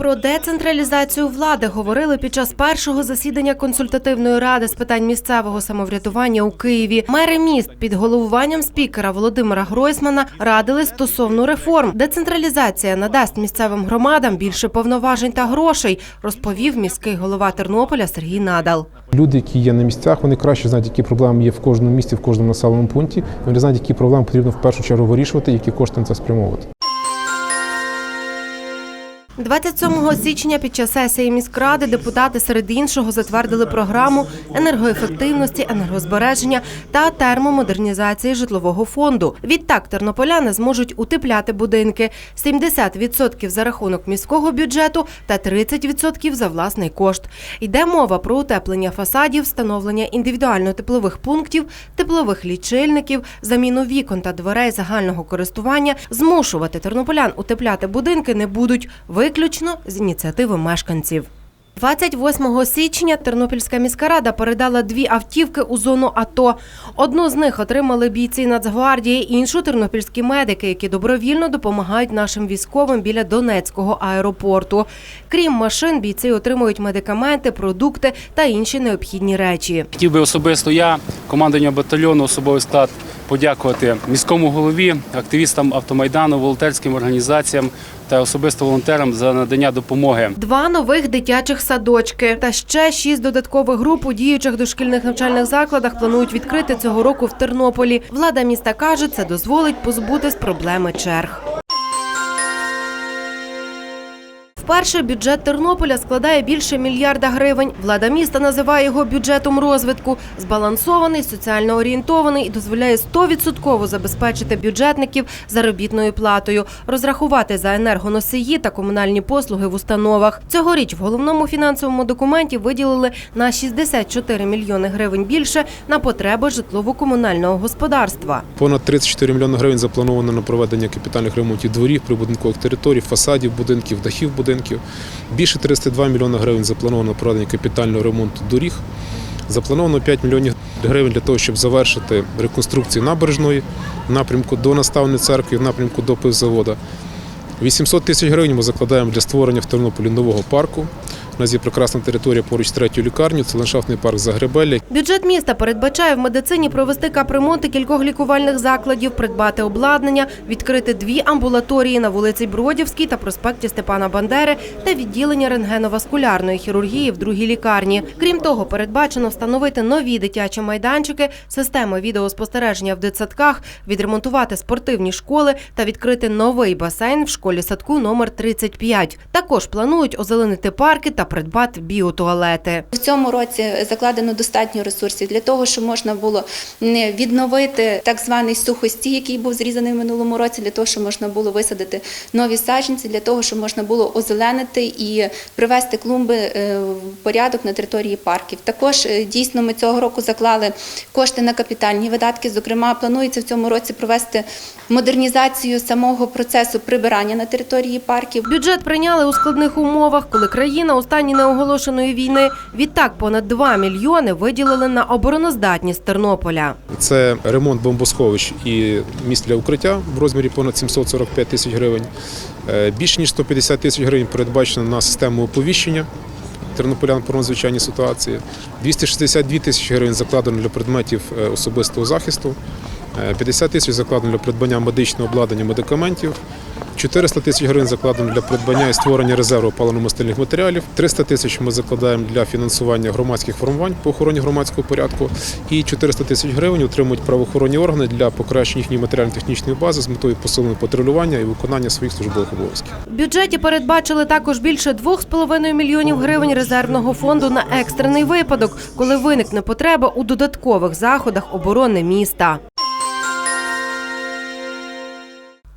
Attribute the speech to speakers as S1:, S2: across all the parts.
S1: Про децентралізацію влади говорили під час першого засідання консультативної ради з питань місцевого самоврядування у Києві. Мери міст під головуванням спікера Володимира Гройсмана радили стосовно реформ. Децентралізація надасть місцевим громадам більше повноважень та грошей, розповів міський голова Тернополя Сергій Надал.
S2: Люди, які є на місцях, вони краще знають, які проблеми є в кожному місті, в кожному населеному пункті. Вони знають, які проблеми потрібно в першу чергу вирішувати, які кошти на це спрямовувати.
S1: 27 січня під час сесії міськради депутати серед іншого затвердили програму енергоефективності, енергозбереження та термомодернізації житлового фонду. Відтак тернополяни зможуть утепляти будинки 70% за рахунок міського бюджету та 30% за власний кошт. Йде мова про утеплення фасадів, встановлення індивідуально теплових пунктів, теплових лічильників, заміну вікон та дверей загального користування. Змушувати тернополян утепляти будинки не будуть виключно з ініціативи мешканців. 28 січня Тернопільська міська рада передала дві автівки у зону АТО. Одну з них отримали бійці Нацгвардії, іншу тернопільські медики, які добровільно допомагають нашим військовим біля Донецького аеропорту. Крім машин, бійці отримують медикаменти, продукти та інші необхідні речі.
S3: Хотів би особисто я, командування батальйону, особовий склад, подякувати міському голові, активістам автомайдану, волонтерським організаціям та особисто волонтерам за надання допомоги.
S1: Два нових дитячих садочки та ще шість додаткових груп у діючих дошкільних навчальних закладах планують відкрити цього року в Тернополі. Влада міста каже, це дозволить позбутись проблеми черг. Вперше бюджет Тернополя складає більше мільярда гривень. Влада міста називає його бюджетом розвитку. Збалансований, соціально орієнтований і дозволяє 100% забезпечити бюджетників заробітною платою, розрахувати за енергоносії та комунальні послуги в установах. Цьогоріч в головному фінансовому документі виділили на 64 мільйони гривень більше на потреби житлово-комунального господарства.
S2: Понад 34 мільйони гривень заплановано на проведення капітальних ремонтів дворів, прибудинкових територій, фасадів будинків, дахів будинків. Більше 32 мільйони гривень заплановано проведення капітального ремонту доріг. Заплановано 5 мільйонів гривень для того, щоб завершити реконструкцію набережної в напрямку до Наставної церкви, в напрямку до пивзавода. 800 тисяч гривень ми закладаємо для створення в Тернополі нового парку. У нас є прекрасна територія поруч з третьою лікарнею, це ландшафтний парк Загребелля.
S1: Бюджет міста передбачає в медицині провести капремонти кількох лікувальних закладів, придбати обладнання, відкрити дві амбулаторії на вулиці Бродівській та проспекті Степана Бандери та відділення рентгеноваскулярної хірургії в другій лікарні. Крім того, передбачено встановити нові дитячі майданчики, системи відеоспостереження в дитсадках, відремонтувати спортивні школи та відкрити новий басейн в школі садку номер 35. Також планують озеленити парки та придбати біотуалети.
S4: В цьому році закладено достатньо ресурсів для того, щоб можна було відновити так званий сухостій, який був зрізаний в минулому році, для того, щоб можна було висадити нові саджанці, для того, щоб можна було озеленити і привести клумби е, в порядок на території парків. Також е, дійсно ми цього року заклали кошти на капітальні видатки. Зокрема, планується в цьому році провести модернізацію самого процесу прибирання на території парків.
S1: Бюджет прийняли у складних умовах, коли країна у стані неоголошеної війни. Відтак понад 2 мільйони виділили на обороноздатність Тернополя.
S2: Це ремонт бомбосховищ і місць для укриття в розмірі понад 745 тисяч гривень. Е, Більше ніж 150 тисяч гривень передбачено на систему оповіщення тернополян про надзвичайні ситуації. 262 тисячі гривень закладено для предметів е, особистого захисту. Е, 50 тисяч закладено для придбання медичного обладнання медикаментів. 400 тисяч гривень закладено для придбання і створення резерву паливно-мастильних матеріалів. 300 тисяч ми закладаємо для фінансування громадських формувань по охороні громадського порядку. І 400 тисяч гривень отримують правоохоронні органи для покращення їхньої матеріально-технічної бази з метою посилення патрулювання і виконання своїх службових обов'язків.
S1: В бюджеті передбачили також більше 2,5 мільйонів гривень резервного фонду на екстрений випадок, коли виникне потреба у додаткових заходах оборони міста.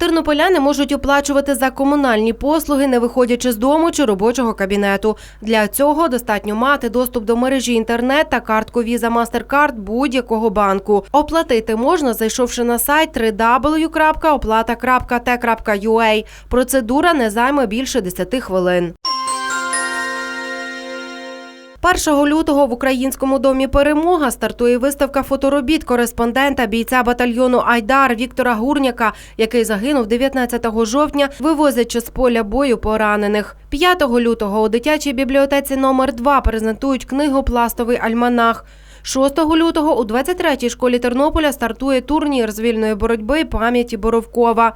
S1: Тернополяни можуть оплачувати за комунальні послуги, не виходячи з дому чи робочого кабінету. Для цього достатньо мати доступ до мережі інтернет та картку Visa MasterCard будь-якого банку. Оплатити можна, зайшовши на сайт www.oplata.t.ua. Процедура не займе більше 10 хвилин. 1 лютого в українському домі Перемога стартує виставка фоторобіт кореспондента бійця батальйону Айдар Віктора Гурняка, який загинув 19 жовтня, вивозячи з поля бою поранених. 5 лютого у дитячій бібліотеці номер 2 презентують книгу Пластовий альманах. 6 лютого у 23-й школі Тернополя стартує турнір з вільної боротьби пам'яті Боровкова.